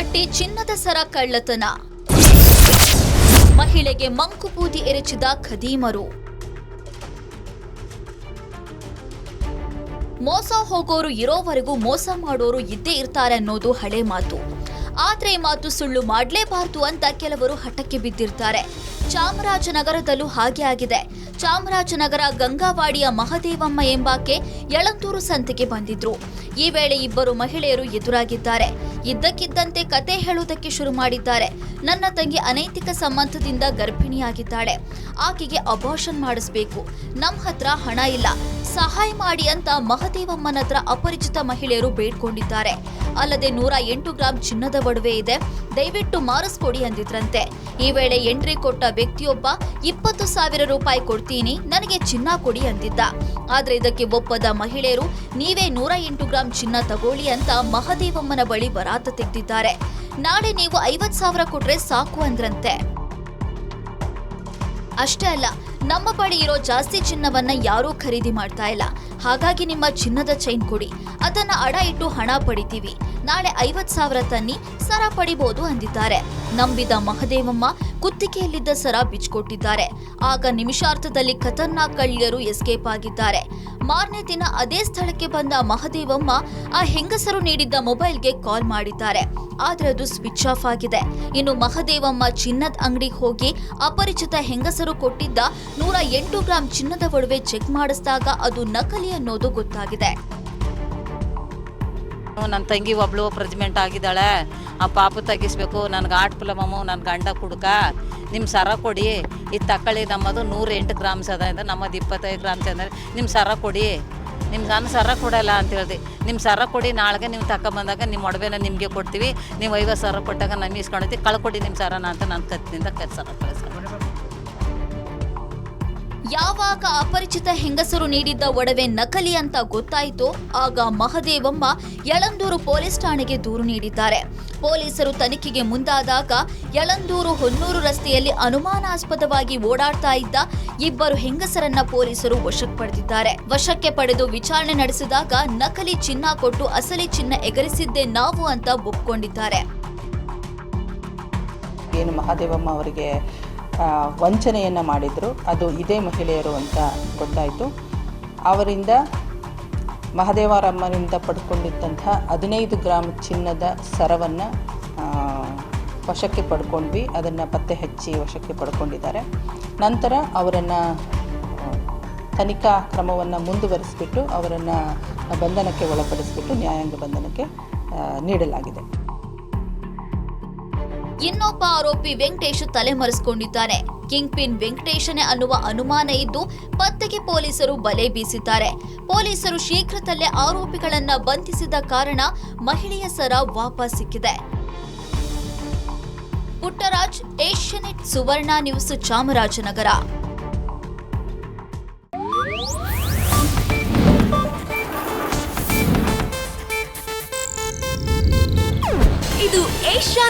ಕಟ್ಟಿ ಚಿನ್ನದ ಸರ ಕಳ್ಳತನ. ಮಹಿಳೆಗೆ ಮಂಕುಬೂದಿ ಎರಚಿದ ಖದೀಮರು. ಮೋಸ ಹೋಗೋರು ಇರೋವರೆಗೂ ಮೋಸ ಮಾಡೋರು ಇದ್ದೇ ಇರ್ತಾರೆ ಅನ್ನೋದು ಹಳೆ ಮಾತು. ಆದ್ರೆ ಮಾತು ಸುಳ್ಳು ಮಾಡಲೇಬಾರದು ಅಂತ ಕೆಲವರು ಹಠಕ್ಕೆ ಬಿದ್ದಿರ್ತಾರೆ. ಚಾಮರಾಜನಗರದಲ್ಲೂ ಹಾಗೆ ಆಗಿದೆ. ಚಾಮರಾಜನಗರ ಗಂಗಾವಾಡಿಯ ಮಹದೇವಮ್ಮ ಎಂಬಾಕೆ ಯಳಂದೂರು ಸಂತೆಗೆ ಬಂದಿದ್ರು. ಈ ವೇಳೆ ಇಬ್ಬರು ಮಹಿಳೆಯರು ಎದುರಾಗಿದ್ದಾರೆ. ಇದ್ದಕ್ಕಿದ್ದಂತೆ ಕತೆ ಹೇಳುವುದಕ್ಕೆ ಶುರು ಮಾಡಿದ್ದಾರೆ. ನನ್ನ ತಂಗಿ ಅನೈತಿಕ ಸಂಬಂಧದಿಂದ ಗರ್ಭಿಣಿಯಾಗಿದ್ದಾಳೆ. ಆಕೆಗೆ ಅಬಾರ್ಷನ್ ಮಾಡಿಸ್ಬೇಕು. ನಮ್ಮ ಹತ್ರ ಹಣ ಇಲ್ಲ. ಸಹಾಯ ಮಾಡಿ ಅಂತ ಮಹದೇವಮ್ಮನ ಹತ್ರ ಅಪರಿಚಿತ ಮಹಿಳೆಯರು ಬೇಡ್ಕೊಂಡಿದ್ದಾರೆ. ಅಲ್ಲದೆ ನೂರ ಎಂಟು ಗ್ರಾಂ ಚಿನ್ನದ ಒಡವೆ ಇದೆ. ದಯವಿಟ್ಟು ಮಾರಿಸ್ಕೊಡಿ ಅಂದಿದ್ರಂತೆ. ಈ ವೇಳೆ ಎಂಟ್ರಿ ಕೊಟ್ಟ ವ್ಯಕ್ತಿಯೊಬ್ಬ ಇಪ್ಪತ್ತು ಸಾವಿರ ರೂಪಾಯಿ ಕೊಡ್ತೀನಿ, ನನಗೆ ಚಿನ್ನ ಕೊಡಿ ಅಂತಿದ್ದ ಆದ್ರೆ ಇದಕ್ಕೆ ಒಪ್ಪದ ಮಹಿಳೆಯರು, ನೀವೇ ನೂರ ಎಂಟು ಗ್ರಾಂ ಚಿನ್ನ ತಗೊಳ್ಳಿ ಅಂತ ಮಹದೇವಮ್ಮನ ಬಳಿ ಬರಾತ ತೆಗೆದಿದ್ದಾರೆ. ನಾಳೆ ನೀವು ಐವತ್ ಸಾವಿರ ಕೊಟ್ರೆ ಸಾಕು ಅಂದ್ರಂತೆ. ಅಷ್ಟೇ ಅಲ್ಲ, ನಮ್ಮ ಬಳಿ ಇರೋ ಜಾಸ್ತಿ ಚಿನ್ನವನ್ನ ಯಾರೂ ಖರೀದಿ ಮಾಡ್ತಾ ಇಲ್ಲ. ಹಾಗಾಗಿ ನಿಮ್ಮ ಚಿನ್ನದ ಚೈನ್ ಕೊಡಿ. ಅದನ್ನ ಅಡ ಇಟ್ಟು ಹಣ ಪಡಿತೀವಿ. ನಾಳೆ ಐವತ್ ಸಾವಿರ ತನ್ನಿ ಸರ ಪಡಿಬಹುದು ಅಂದಿದ್ದಾರೆ. ನಂಬಿದ ಮಹದೇವಮ್ಮ ಕುತ್ತಿಗೆಯಲ್ಲಿದ್ದ ಸರ ಬಿಚ್ಕೊಟ್ಟಿದ್ದಾರೆ. ಆಗ ನಿಮಿಷಾರ್ಥದಲ್ಲಿ ಖತರ್ನಾಕ್ ಕಳ್ಳಿಯರು ಎಸ್ಕೇಪ್ ಆಗಿದ್ದಾರೆ. ಮಾರನೇ ದಿನ ಅದೇ ಸ್ಥಳಕ್ಕೆ ಬಂದ ಮಹದೇವಮ್ಮ ಆ ಹೆಂಗಸರು ನೀಡಿದ್ದ ಮೊಬೈಲ್ಗೆ ಕಾಲ್ ಮಾಡಿದ್ದಾರೆ. ಆದರೆ ಅದು ಸ್ವಿಚ್ ಆಫ್ ಆಗಿದೆ. ಇನ್ನು ಮಹದೇವಮ್ಮ ಚಿನ್ನದ ಅಂಗಡಿಗೆ ಹೋಗಿ ಅಪರಿಚಿತ ಹೆಂಗಸರು ಕೊಟ್ಟಿದ್ದ ನೂರ ಎಂಟು ಗ್ರಾಂ ಚಿನ್ನದ ಒಡವೆ ಚೆಕ್ ಮಾಡಿಸಿದಾಗ ಅದು ನಕಲಿ ಅನ್ನೋದು ಗೊತ್ತಾಗಿದೆ. ನನ್ನ ತಂಗಿ ಒಬ್ಳು ಪ್ರೆಗ್ನೆಂಟ್ ಆಗಿದ್ದಾಳೆ. ಆ ಪಾಪು ತೆಗಿಸ್ಬೇಕು ನನಗೆ ಆಟ್ ಫಿಲಮು ನನ್ನ ಗಂಡ ಕುಡ್ಕ ನಿಮ್ಮ ಸರ ಕೊಡಿ. ಇದು ತಕ್ಕಳಿ ನಮ್ಮದು ನೂರೆಂಟು ಗ್ರಾಮ್ಸ್ ಅದ, ಅಂದ್ರೆ ನಮ್ಮದು ಇಪ್ಪತ್ತೈದು ಗ್ರಾಮ್ಸ್ ಅಂದರೆ ನಿಮ್ಮ ಸರ ಕೊಡಿ. ನಿಮ್ಮ ನಾನು ಸರ ಕೊಡಲ್ಲ ಅಂತ ಹೇಳಿದೆ. ನಿಮ್ಮ ಸರ ಕೊಡಿ, ನಾಳೆಗೆ ನೀವು ತಗೊಂಬಂದಾಗ ನಿಮ್ಮ ಒಡವೆನ ನಿಮಗೆ ಕೊಡ್ತೀವಿ. ನೀವು ಐವತ್ತು ಸರ ಕೊಟ್ಟಾಗ ನಮಗೆ ಇಸ್ಕೊಂಡೈತಿ, ಕಳ್ಕೊಡಿ ನಿಮ್ಮ ಸರನ ಅಂತ ನಾನು ಕತ್ತಿನಿಂದ ಕತ್ ಸರ ಕಳಿಸ್ಕೊಂಡು. ಯಾವಾಗ ಅಪರಿಚಿತ ಹೆಂಗಸರು ನೀಡಿದ್ದ ಒಡವೆ ನಕಲಿ ಅಂತ ಗೊತ್ತಾಯಿತೋ ಆಗ ಮಹದೇವಮ್ಮ ಯಳಂದೂರು ಪೊಲೀಸ್ ಠಾಣೆಗೆ ದೂರು ನೀಡಿದ್ದಾರೆ. ಪೊಲೀಸರು ತನಿಖೆಗೆ ಮುಂದಾದಾಗ ಯಳಂದೂರು ಹೊನ್ನೂರು ರಸ್ತೆಯಲ್ಲಿ ಅನುಮಾನಾಸ್ಪದವಾಗಿ ಓಡಾಡ್ತಾ ಇದ್ದ ಇಬ್ಬರು ಹೆಂಗಸರನ್ನ ಪೊಲೀಸರು ವಶಕ್ಕೆ ಪಡೆದಿದ್ದಾರೆ. ವಶಕ್ಕೆ ಪಡೆದು ವಿಚಾರಣೆ ನಡೆಸಿದಾಗ ನಕಲಿ ಚಿನ್ನ ಕೊಟ್ಟು ಅಸಲಿ ಚಿನ್ನ ಎಗರಿಸಿದ್ದೇ ನಾವು ಅಂತ ಒಪ್ಕೊಂಡಿದ್ದಾರೆ. ಏನು ಮಹಾದೇವಮ್ಮ ಅವರಿಗೆ ವಂಚನೆಯನ್ನು ಮಾಡಿದರು. ಅದು ಇದೇ ಮಹಿಳೆಯರು ಅಂತ ಗೊತ್ತಾಯಿತು. ಅವರಿಂದ ಮಹದೇವರಮ್ಮನಿಂದ ಪಡ್ಕೊಂಡಿದ್ದಂತಹ ಹದಿನೈದು ಗ್ರಾಮ್ ಚಿನ್ನದ ಸರವನ್ನು ವಶಕ್ಕೆ ಪಡ್ಕೊಂಡ್ವಿ. ಅದನ್ನು ಪತ್ತೆ ಹಚ್ಚಿ ವಶಕ್ಕೆ ಪಡ್ಕೊಂಡಿದ್ದಾರೆ. ನಂತರ ಅವರನ್ನು ತನಿಖಾ ಕ್ರಮವನ್ನು ಮುಂದುವರಿಸಿಬಿಟ್ಟು ಅವರನ್ನು ಬಂಧನಕ್ಕೆ ಒಳಪಡಿಸಿಬಿಟ್ಟು ನ್ಯಾಯಾಂಗ ಬಂಧನಕ್ಕೆ ನೀಡಲಾಗಿದೆ. ಇನ್ನೊಬ್ಬ ಆರೋಪಿ ವೆಂಕಟೇಶ್ ತಲೆಮರೆಸಿಕೊಂಡಿದ್ದಾನೆ ಕಿಂಗ್ ಪಿನ್ ವೆಂಕಟೇಶನೇ ಅನ್ನುವ ಅನುಮಾನ ಇದ್ದು ಪತ್ತೆಗೆ ಪೊಲೀಸರು ಬಲೆ ಬೀಸಿದ್ದಾರೆ. ಪೊಲೀಸರು ಶೀಘ್ರದಲ್ಲೇ ಆರೋಪಿಗಳನ್ನ ಬಂಧಿಸಿದ ಕಾರಣ ಮಹಿಳೆಯ ಸರ ವಾಪಸ್ ಸಿಕ್ಕಿದೆ. Puttaraj, Asianet, Suvarna news Chamarajanagar.